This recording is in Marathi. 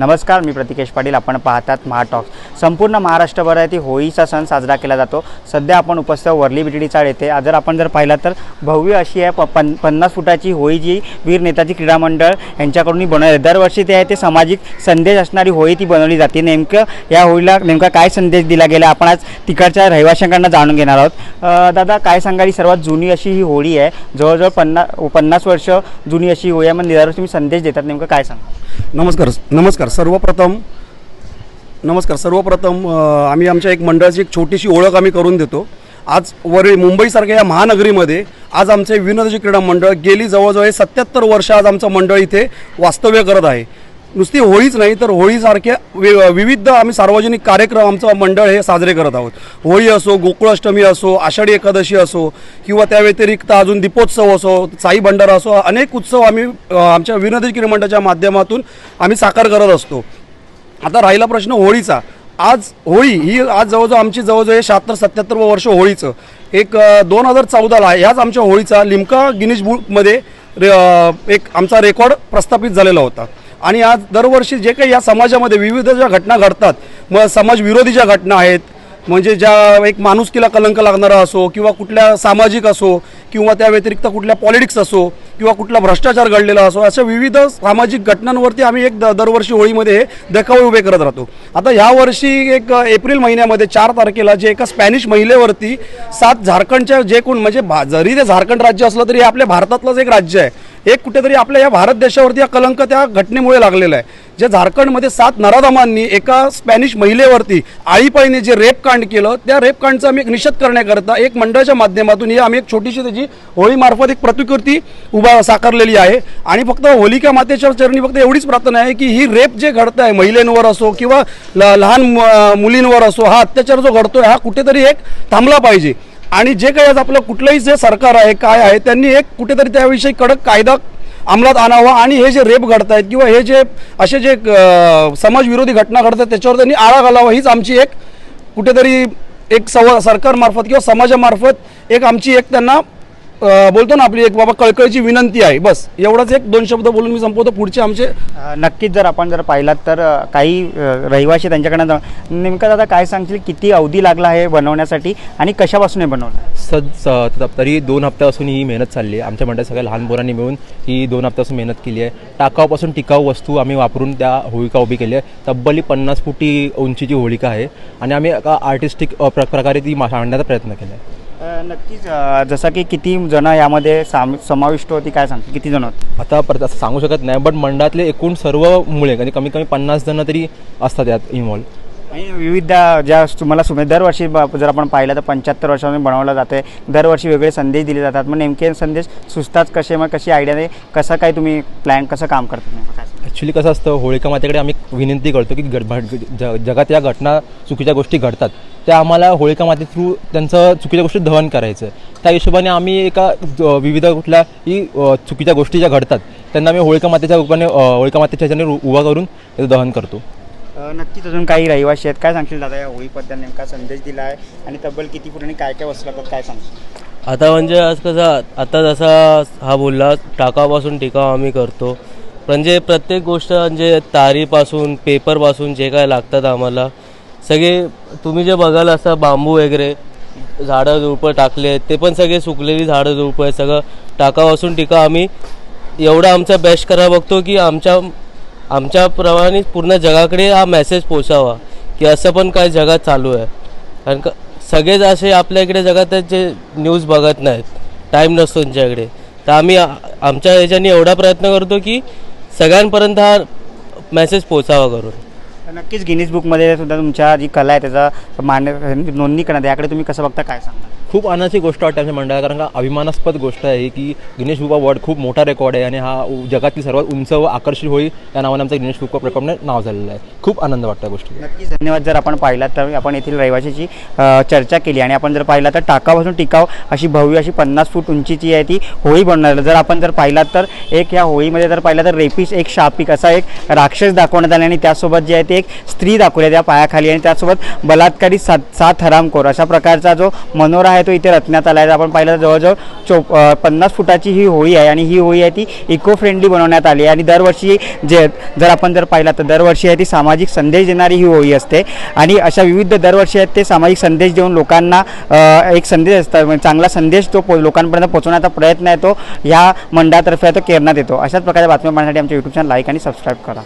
नमस्कार मी प्रतिकेश पाटील. आपण पाहतात महाटॉक्स संपूर्ण महाराष्ट्रभरात होळीचा सण साजरा केला जातो. सध्या आपण उपस्थित वरली बिटडी चाळ येथे. जर आपण जर पाहिलं तर भव्य अशी आहे प पन पन्नास फुटाची होळी जी वीर नेताजी क्रीडा मंडळ यांच्याकडून बनवली दरवर्षी ते आहे ते सामाजिक संदेश असणारी होळी ती बनवली जाते. नेमकं या होळीला नेमका काय संदेश दिला गेला? आपण आज तिकडच्या रहिवाशांकडनं जाणून घेणार आहोत. दादा काय सांगाल? ही सर्वात जुनी अशी ही होळी आहे. जवळजवळ पन्ना पन्नास वर्ष जुनी अशी होळी आहे. मग दरवर्षी तुम्ही संदेश देतात. नेमकं काय सांगा नमस्कार नमस्कार. सर्वप्रथम नमस्कार. सर्वप्रथम आम्ही आमच्या एक मंडळाची एक छोटीशी ओळख आम्ही करून देतो. आज वरील मुंबईसारख्या या महानगरीमध्ये आज आमचे विनोदजी क्रीडा मंडळ गेली जवळजवळ सत्याहत्तर वर्ष आज आमचं मंडळ इथे वास्तव्य करत आहे. नुसती होळीच नाही तर होळीसारख्या वि विविध आम्ही सार्वजनिक कार्यक्रम आमचं मंडळ हे साजरे करत आहोत. होळी असो गोकुळाष्टमी असो आषाढी एकादशी असो किंवा त्या व्यतिरिक्त अजून दीपोत्सव असो साई भंडारा असो अनेक उत्सव आम्ही आमच्या विनोदी क्रीडा मंडळाच्या माध्यमातून आम्ही साकार करत असतो. आता राहिला प्रश्न होळीचा. आज होळी ही आज जवळजवळ आमची जवळजवळ हे शहात्तर सत्याहत्तर वर्ष होळीचं. एक दोन हजार चौदाला ह्याच आमच्या होळीचा लिमका गिनीज बुकमध्ये रे एक आमचा रेकॉर्ड प्रस्थापित झालेला होता. आणि आज दरवर्षी जे काही या समाजामध्ये विविध ज्या घटना घडतात मग समाजविरोधी ज्या घटना आहेत म्हणजे ज्या एक माणुसकीला कलंक लागणारा असो किंवा कुठल्या सामाजिक असो किंवा त्या व्यतिरिक्त कुठल्या पॉलिटिक्स असो किंवा कुठला भ्रष्टाचार घडलेला असो अशा विविध सामाजिक घटनांवरती आम्ही एक द- दरवर्षी होळीमध्ये हे देखावे उभे करत राहतो. आता ह्या वर्षी एक एप्रिल महिन्यामध्ये चार तारखेला जे एका स्पॅनिश महिलेवरती सात झारखंडच्या जे कोण म्हणजे भा- जरी ते झारखंड राज्य असलं तरी हे आपल्या भारतातलंच एक राज्य आहे. एक कुठेतरी आपल्या या भारत देशावरती हा कलंक त्या घटनेमुळे लागलेला आहे. जे झारखंडमध्ये सात नराधमांनी एका स्पॅनिश महिलेवरती आळीपाळीने जे रेपकांड केलं त्या रेपकांडचा आम्ही एक निषेध करण्याकरता एक मंडळाच्या माध्यमातून ही आम्ही एक छोटीशी त्याची होळीमार्फत एक प्रतिकृती उभा साकारलेली आहे. आणि फक्त होलिका मातेच्या चरणी फक्त एवढीच प्रार्थना आहे की ही रेप जे घडत आहे महिलेंवर असो किंवा ल- लहान मुलींवर असो हा अत्याचार जो घडतोय हा कुठेतरी एक थांबला पाहिजे. आणि जे काही आज आपलं कुठलंही जे सरकार आहे काय आहे त्यांनी एक कुठेतरी त्याविषयी कडक कायदा अंमलात आणावा आणि हे जे रेप घडत आहेत किंवा हे जे असे जे समाजविरोधी घटना घडतात त्याच्यावर त्यांनी आळा घालावा. हीच आमची एक कुठेतरी एक सव सरकारमार्फत किंवा समाजामार्फत एक आमची एक त्यांना बोलतो ना आपली एक बाबा कळकळीची विनंती आहे. बस एवढाच एक दोन शब्द बोलून मी संपवतो. पुढचे आमचे नक्कीच जर आपण जर पाहिलात तर काही रहिवासी त्यांच्याकडनं जाऊ नेमकं दादा काय सांगशील? किती अवधी लागला हे बनवण्यासाठी आणि कशापासून हे बनवलं? सद तरी दोन हप्त्यापासून ही मेहनत चालली आहे. आमच्या मंडळात सगळ्या लहान पोरांनी मिळून ही दोन हप्त्यापासून मेहनत केली आहे. टाकाऊपासून टिकाऊ वस्तू आम्ही वापरून त्या होळिका उभी केली आहे. तब्बल पन्नास फुटी उंचीची होळिका आहे. आणि आम्ही एका आर्टिस्टिक प्र प्रकारे ती मा- मांडण्याचा प्रयत्न केला आहे. नक्कीच जसं की किती जण यामध्ये साम समाविष्ट होती काय सांगते? किती जण होते? आता परत असं सांगू शकत नाही बट मंडळातले एकूण सर्व मुळे म्हणजे कमी कमी पन्नास जण तरी असतात यात इन्व्हॉल्व आणि विविध ज्या तुम्हाला सुमे दरवर्षी जर आपण पाहिलं तर पंच्याहत्तर वर्षांनी बनवलं जाते दरवर्षी वेगळे संदेश दिले जातात. मग नेमके संदेश सुचतात कसे? मग कशी आयडिया नाही कसं काय तुम्ही प्लॅन कसं काम सांगता? ॲक्च्युली कसं असतं होळिका मातेकडे आम्ही विनंती करतो की जगात या घटना चुकीच्या गोष्टी घडतात. त्या आम्हाला होळिका माते थ्रू त्यांचं चुकीच्या गोष्टी दहन करायचं. त्या हिशोबाने आम्ही एका विविध कुठल्याही अ, चुकीच्या गोष्टी ज्या घडतात त्यांना आम्ही होळिका मातेच्या रूपाने होळिका मातेच्या ह्याच्याने उभा करून त्याचं दहन करतो. नक्कीच अजून काही रहिवासी आहेत. काय सांगशील दादा या होळीबद्दल? नेमका संदेश दिला आहे आणि तब्बल किती फूट आणि काय काय वस्तू लागतात काय सांगशील? आता म्हणजे आज कसं आता जसा हा बोलला टाकापासून टिकाव आम्ही करतो. म्हणजे प्रत्येक गोष्ट म्हणजे तारीपासून पेपरपासून जे काय लागतात आम्हाला सगळे तुम्ही जे बघाल असं बांबू वगैरे झाडं झुडपं टाकले आहेत ते पण सगळे सुकलेली झाडं झुडपं आहे सगळं टाकापासून टिका आम्ही एवढं आमचा बेस्ट करा बघतो की आमच्या आमच्याप्रमाणे पूर्ण जगाकडे हा मेसेज पोचावा की असं पण काय जगात चालू आहे. कारण का सगळेच असे आपल्या इकडे जगात जे न्यूज बघत नाहीत टाईम नसतो त्यांच्याकडे. तर आम्ही आमच्या ह्याच्याने एवढा प्रयत्न करतो की सगळ्यांपर्यंत हा मेसेज पोचावा करून. नक्कीच गिनीज बुकमध्ये सुद्धा तुमच्या जी कला आहे त्याचा मान्य नोंदणी करण्यात याकडे तुम्ही कसं बघता काय सांगता? खूप आनंदाची गोष्ट वाटते आमच्या मंडळाला कारण का अभिमानास्पद गोष्ट आहे की गणेश बुबा वॉर्ड खूप मोठा रेकॉर्ड आहे आणि हा जगातील सर्वात उंच व आकर्षित होईल या नावाने आमचा गणेश बुक रेकॉर्डने नाव झालेलं आहे. खूप आनंद वाटतो गोष्टी नक्कीच धन्यवाद. जर आपण पाहिलात तर आपण येथील रहिवाशाची चर्चा केली आणि आपण जर पाहिला तर टाकापासून टिकाव अशी भव्य अशी पन्नास फूट उंचीची आहे ती होळी बनणार जर आपण जर पाहिलात तर एक या होळीमध्ये जर पाहिलं तर रेपिस एक शापिक असा एक राक्षस दाखवण्यात आले आणि त्यासोबत जे आहे ते एक स्त्री दाखवली आहे त्या पायाखाली आणि त्यासोबत बलात्कारी सात सात हरामखोर अशा प्रकारचा जो मनोरा आहे आहे तो इथे रचण्यात आला आहे आपण पाहिलं तर जवळजवळ चो पन्नास फुटाची ही होळी आहे आणि ही होळी आहे ती इको फ्रेंडली बनवण्यात आली आहे. आणि दरवर्षी जे जर आपण जर पाहिलं तर दरवर्षी आहे ती सामाजिक संदेश देणारी ही होळी असते. आणि अशा विविध दरवर्षी आहेत ते सामाजिक संदेश देऊन लोकांना एक संदेश असतात. म्हणजे चांगला संदेश तो पो लोकांपर्यंत पोहोचवण्याचा प्रयत्न आहे तो. ह्या मंडळातर्फे तो करण्यात येतो. अशाच प्रकारच्या बातम्या पाहण्यासाठी आमच्या यूट्यूब चॅनल लाईक आणि सबस्क्राईब करा.